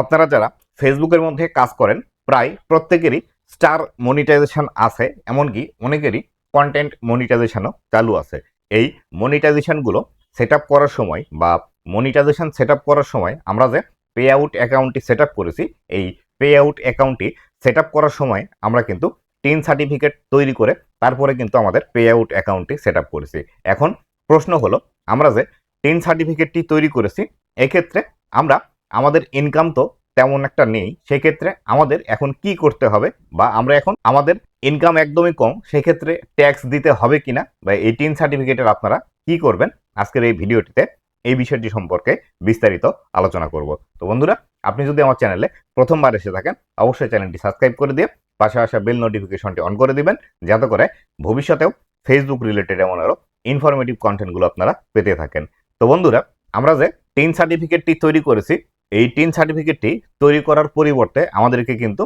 আপনারা যারা ফেসবুকের মধ্যে কাজ করেন, প্রায় প্রত্যেকেরই স্টার মনিটাইজেশন আছে, এমনকি অনেকেরই কন্টেন্ট মনিটাইজেশনও চালু আছে। এই মনিটাইজেশনগুলো সেট আপ করার সময় বা মনিটাইজেশন সেট আপ করার সময় আমরা যে পে আউট অ্যাকাউন্টটি সেট আপ করেছি, এই পে আউট অ্যাকাউন্টটি সেট আপ করার সময় আমরা কিন্তু টিন সার্টিফিকেট তৈরি করে তারপরে কিন্তু আমাদের পে আউট অ্যাকাউন্টটি সেট আপ করেছি। এখন প্রশ্ন হলো, আমরা যে টিন সার্টিফিকেটটি তৈরি করেছি, এক্ষেত্রে আমরা আমাদের ইনকাম তো তেমন একটা নেই, সেক্ষেত্রে আমাদের এখন কি করতে হবে বা আমরা এখন আমাদের ইনকাম একদমই কম, সেক্ষেত্রে ট্যাক্স দিতে হবে কিনা বা এই টিন সার্টিফিকেটের আপনারা কি করবেন? আজকের এই ভিডিওটিতে এই বিষয়টি সম্পর্কে বিস্তারিত আলোচনা করব। তো বন্ধুরা, আপনি যদি আমার চ্যানেলে প্রথমবার এসে থাকেন, অবশ্যই চ্যানেলটি সাবস্ক্রাইব করে দিয়ে পাশে আসা বেল নোটিফিকেশনটি অন করে দিবেন, যাতে করে ভবিষ্যতেও ফেসবুক রিলেটেড এমন আরও ইনফরমেটিভ কন্টেন্টগুলো আপনারা পেতে থাকেন। তো বন্ধুরা, আমরা যে টিন সার্টিফিকেটটি তৈরি করেছি এই টিন সার্টিফিকেটটি তৈরি করার পরিবর্তে আমাদেরকে কিন্তু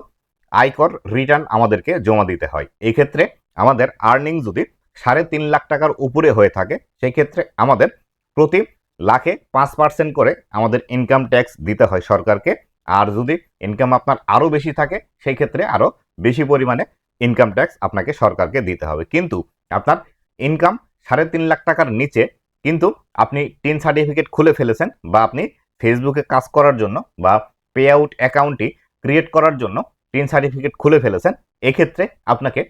আয়কর রিটার্ন আমাদেরকে জমা দিতে হয়। এই ক্ষেত্রে আমাদের আর্নিং যদি সাড়ে তিন লাখ টাকার উপরে হয়ে থাকে সেই ক্ষেত্রে আমাদের প্রতি লাখে পাঁচ পার্সেন্ট করে আমাদের ইনকাম ট্যাক্স দিতে হয় সরকারকে। আর যদি ইনকাম আপনার আরও বেশি থাকে সেই ক্ষেত্রে আরও বেশি পরিমাণে ইনকাম ট্যাক্স আপনাকে সরকারকে দিতে হবে। কিন্তু আপনার ইনকাম সাড়ে তিন লাখ টাকার নিচে কিন্তু আপনি টিন সার্টিফিকেট খুলে ফেলেছেন বা আপনি ফেসবুকে কাজ করার জন্য বা পে আউট অ্যাকাউন্টটি ক্রিয়েট করার জন্য টিন সার্টিফিকেট খুলে ফেলেছেন, এক্ষেত্রে আপনাকে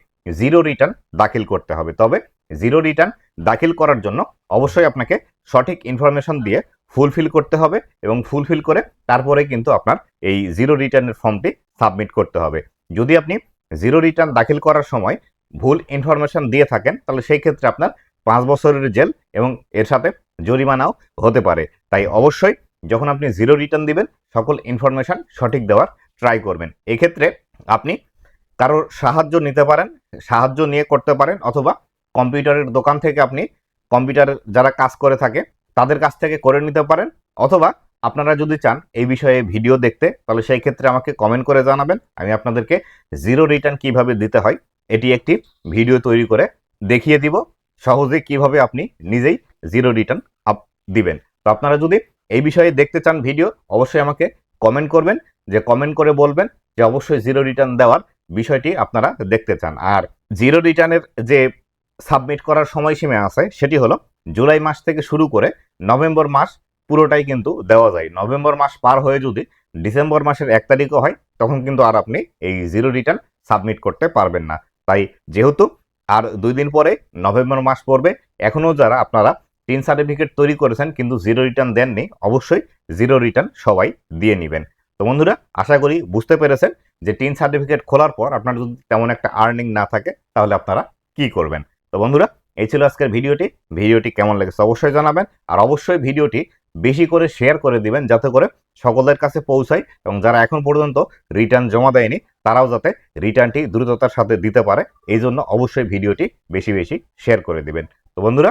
জিরো রিটার্ন দাখিল করতে হবে। তবে জিরো রিটার্ন দাখিল করার জন্য অবশ্যই আপনাকে সঠিক ইনফরমেশন দিয়ে ফুলফিল করতে হবে এবং ফুলফিল করে তারপরে কিন্তু আপনার এই জিরো রিটার্নের ফর্মটি সাবমিট করতে হবে। যদি আপনি জিরো রিটার্ন দাখিল করার সময় ভুল ইনফরমেশন দিয়ে থাকেন, তাহলে সেই ক্ষেত্রে আপনার পাঁচ বছরের জেল এবং এর সাথে জরিমানাও হতে পারে। তাই অবশ্যই যখন আপনি জিরো রিটার্ন দিবেন, সকল ইনফরমেশন সঠিক দেওয়ার ট্রাই করবেন। এক্ষেত্রে আপনি কারোর সাহায্য নিতে পারেন, সাহায্য নিয়ে করতে পারেন, অথবা কম্পিউটারের দোকান থেকে আপনি কম্পিউটারের যারা কাজ করে থাকে, তাদের কাছ থেকে করে নিতে পারেন, অথবা আপনারা যদি চান এই বিষয়ে ভিডিও দেখতে, তাহলে সেই ক্ষেত্রে আমাকে কমেন্ট করে জানাবেন। আমি আপনাদেরকে জিরো রিটার্ন কীভাবে দিতে হয়, এটি একটি ভিডিও তৈরি করে দেখিয়ে দিব। সহজে কীভাবে আপনি নিজেই জিরো রিটার্ন আপ দিবেন। তো আপনারা যদি এই বিষয়ে দেখতে চান ভিডিও অবশ্যই আমাকে কমেন্ট করবেন। যে কমেন্ট করে বলবেন যে অবশ্যই জিরো রিটার্ন দেওয়ার বিষয়টি আপনারা দেখতে চান। আর জিরো রিটার্নের যে সাবমিট করার সময়সীমা আছে, সেটি হলো জুলাই মাস থেকে শুরু করে নভেম্বর মাস পুরোটাই কিন্তু দেওয়া যায়। নভেম্বর মাস পার হয়ে যদি ডিসেম্বর মাসের এক তারিখও হয়, তখন কিন্তু আর আপনি এই জিরো রিটার্ন সাবমিট করতে পারবেন না। তাই যেহেতু আর দুই দিন পরে নভেম্বর মাস পড়বে, এখনও যারা আপনারা টিন সার্টিফিকেট তৈরি করেছেন, কিন্তু জিরো রিটার্ন দেননি। অবশ্যই জিরো রিটার্ন সবাই দিয়ে নেবেন। তো বন্ধুরা, আশা করি বুঝতে পেরেছেন যে টিন সার্টিফিকেট খোলার পর আপনার যদি তেমন একটা আর্নিং না থাকে, তাহলে আপনারা কি করবেন? তো বন্ধুরা, এই ছিল আজকের ভিডিওটি। ভিডিওটি কেমন লেগেছে অবশ্যই জানাবেন। আর অবশ্যই ভিডিওটি বেশি করে শেয়ার করে দিবেন, যাতে করে সকলের কাছে পৌঁছায় এবং যারা এখন পর্যন্ত রিটার্ন জমা দেয়নি, তারাও যাতে রিটার্নটি দ্রুততার সাথে দিতে পারে। এই জন্য অবশ্যই ভিডিওটি বেশি বেশি শেয়ার করে দিবেন। তো বন্ধুরা